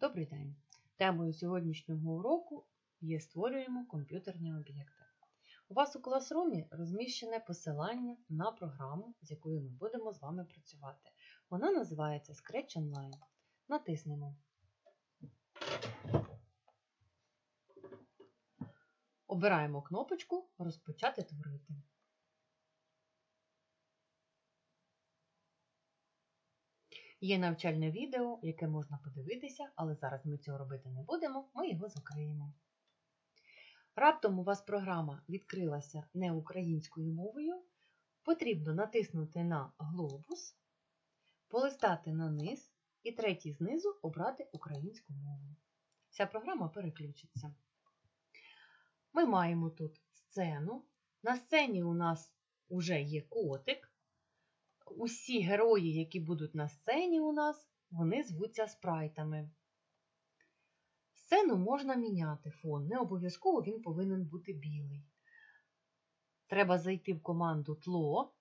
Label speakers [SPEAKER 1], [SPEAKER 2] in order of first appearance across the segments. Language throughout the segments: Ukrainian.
[SPEAKER 1] Добрий день! Темою сьогоднішнього уроку є створюємо комп'ютерні об'єкти. У вас у класрумі розміщене посилання на програму, з якою ми будемо з вами працювати. Вона називається Scratch Online. Натиснемо. Обираємо кнопочку Розпочати творити. Є навчальне відео, яке можна подивитися, але зараз ми цього робити не будемо, ми його закриємо. Раптом у вас програма відкрилася не українською мовою, потрібно натиснути на глобус, полистати на низ і третій знизу обрати українську мову. Вся програма переключиться. Ми маємо тут сцену. На сцені у нас вже є котик усі герої, які будуть на сцені у нас, вони звуться спрайтами. Сцену можна міняти фон, не обов'язково він повинен бути білий. Треба зайти в команду тло.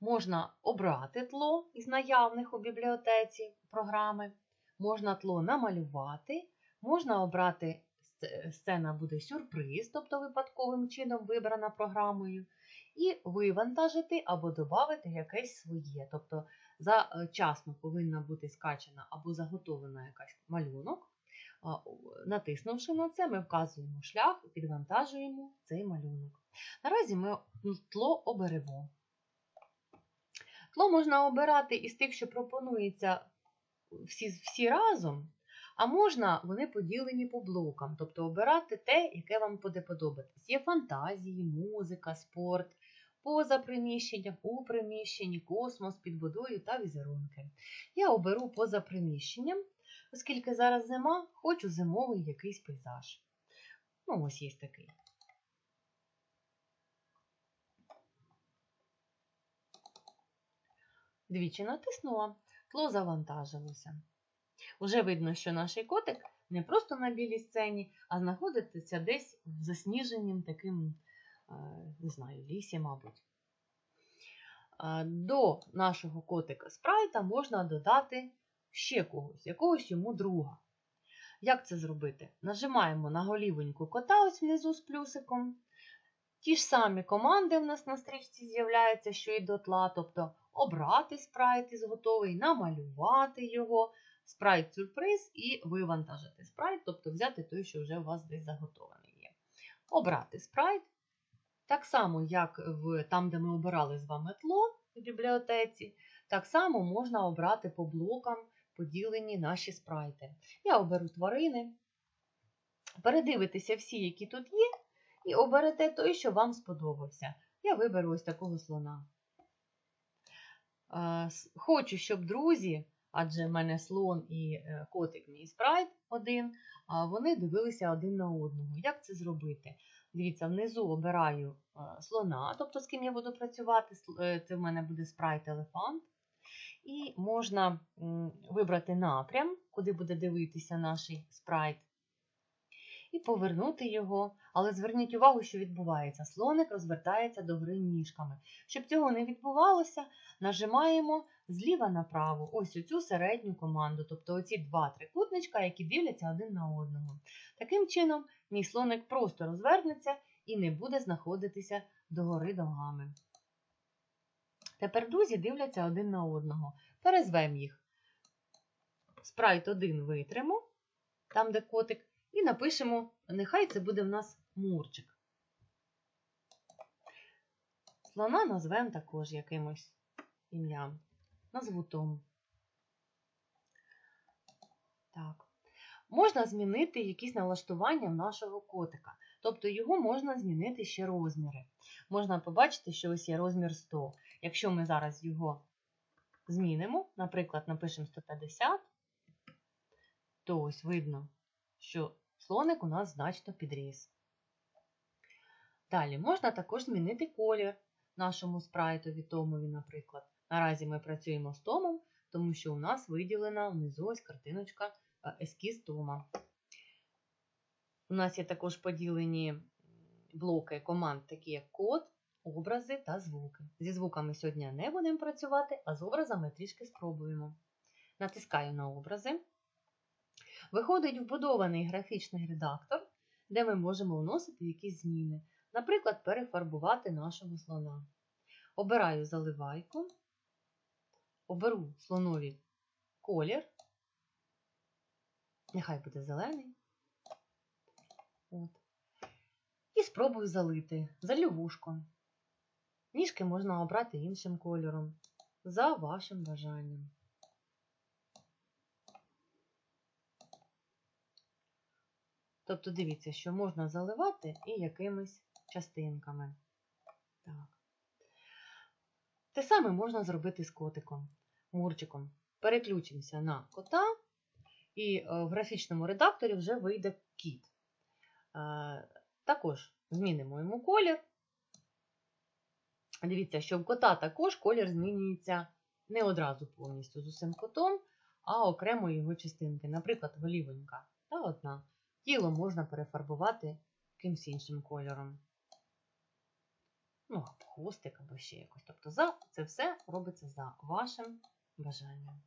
[SPEAKER 1] Можна обрати тло із наявних у бібліотеці програми. Можна тло намалювати, можна обрати сцена буде сюрприз, тобто випадковим чином вибрана програмою і вивантажити або додати якесь своє. Тобто зачасно повинна бути скачана або заготовлена якась малюнок. Натиснувши на це, ми вказуємо шлях і підвантажуємо цей малюнок. Наразі ми тло оберемо. Тло можна обирати із тих, що пропонується всі, всі разом. А можна вони поділені по блокам, тобто обирати те, яке вам буде подобатись. Є фантазії, музика, спорт, поза приміщенням, у приміщенні, космос під водою та візерунки. Я оберу поза приміщенням, оскільки зараз зима, хочу зимовий якийсь пейзаж. Ну, ось є такий. Двічі натиснула, тло завантажилося. Уже видно, що наш котик не просто на білій сцені, а знаходиться десь в засніженім таким, е, не знаю, лісі, мабуть. Е, до нашого котика спрайта можна додати ще когось, якогось йому друга. Як це зробити? Нажимаємо на голівоньку кота ось внизу з плюсиком. Ті ж самі команди в нас на стрічці з'являються, що і до тла, тобто обрати спрайт із готовий, намалювати його, спрайт сюрприз і вивантажити спрайт, тобто взяти той, що вже у вас десь заготований є. Обрати спрайт. Так само, як в, там, де ми обирали з вами тло в бібліотеці, так само можна обрати по блокам поділені наші спрайти. Я оберу тварини. Передивитеся всі, які тут є, і оберете той, що вам сподобався. Я виберу ось такого слона. Хочу, щоб друзі адже в мене слон і е, котик мій спрайт один, вони дивилися один на одного. Як це зробити? Дивіться, внизу обираю е, слона, тобто з ким я буду працювати, е, це в мене буде спрайт елефант. І можна вибрати напрям, куди буде дивитися наш спрайт і повернути його. Але зверніть увагу, що відбувається. Слоник розвертається до гри ніжками. Щоб цього не відбувалося, нажимаємо зліва направо ось оцю середню команду, тобто оці два трикутничка, які дивляться один на одного. Таким чином, мій слоник просто розвернеться і не буде знаходитися догори ногами. Тепер друзі дивляться один на одного. Перезвемо їх. Спрайт 1 витримо, там, де котик, і напишемо, нехай це буде в нас мурчик. Слона назвемо також якимось ім'ям. Назву Том. Так. Можна змінити якісь налаштування нашого котика. Тобто його можна змінити ще розміри. Можна побачити, що ось є розмір 100. Якщо ми зараз його змінимо, наприклад, напишемо 150, то ось видно, що слоник у нас значно підріс. Далі можна також змінити колір нашому спрайтові Томові, наприклад. Наразі ми працюємо з Томом, тому що у нас виділена внизу ось картиночка е, ескіз Тома. У нас є також поділені блоки команд, такі як код, образи та звуки. Зі звуками сьогодні не будемо працювати, а з образами трішки спробуємо. Натискаю на образи. виходить вбудований графічний редактор, де ми можемо вносити якісь зміни. Наприклад, перефарбувати нашого слона. Обираю заливайку, оберу слонові колір. Нехай буде зелений. От. І спробую залити. Залю вушко. Ніжки можна обрати іншим кольором. За вашим бажанням. Тобто дивіться, що можна заливати і якимись частинками. Так. Те саме можна зробити з котиком, мурчиком. Переключимося на кота, і е, в графічному редакторі вже вийде кіт. Е, Також змінимо йому колір. Дивіться, що в кота також колір змінюється не одразу повністю з усім котом, а окремо його частинки. Наприклад, голівонька та одна. Тіло можна перефарбувати якимсь іншим кольором. Ну, хвостик, або ще якось. Тобто це все робиться за вашим бажанням.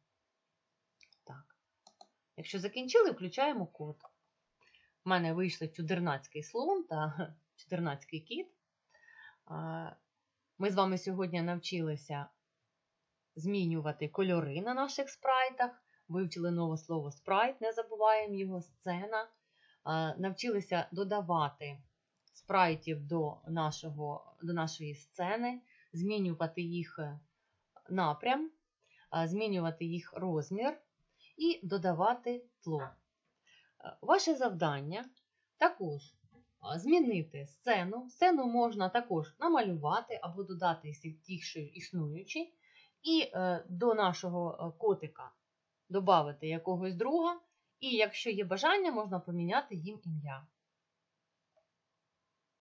[SPEAKER 1] Так. Якщо закінчили, включаємо код. У мене вийшли чудернацький слон та чудернацький кіт. Ми з вами сьогодні навчилися змінювати кольори на наших спрайтах. Вивчили нове слово спрайт, не забуваємо його, сцена. Навчилися додавати спрайтів до, нашого, до нашої сцени, змінювати їх напрям, змінювати їх розмір і додавати тло. Ваше завдання також змінити сцену. Сцену можна також намалювати або додати ті, що існуючі, і до нашого котика додати якогось друга. І якщо є бажання, можна поміняти їм ім'я.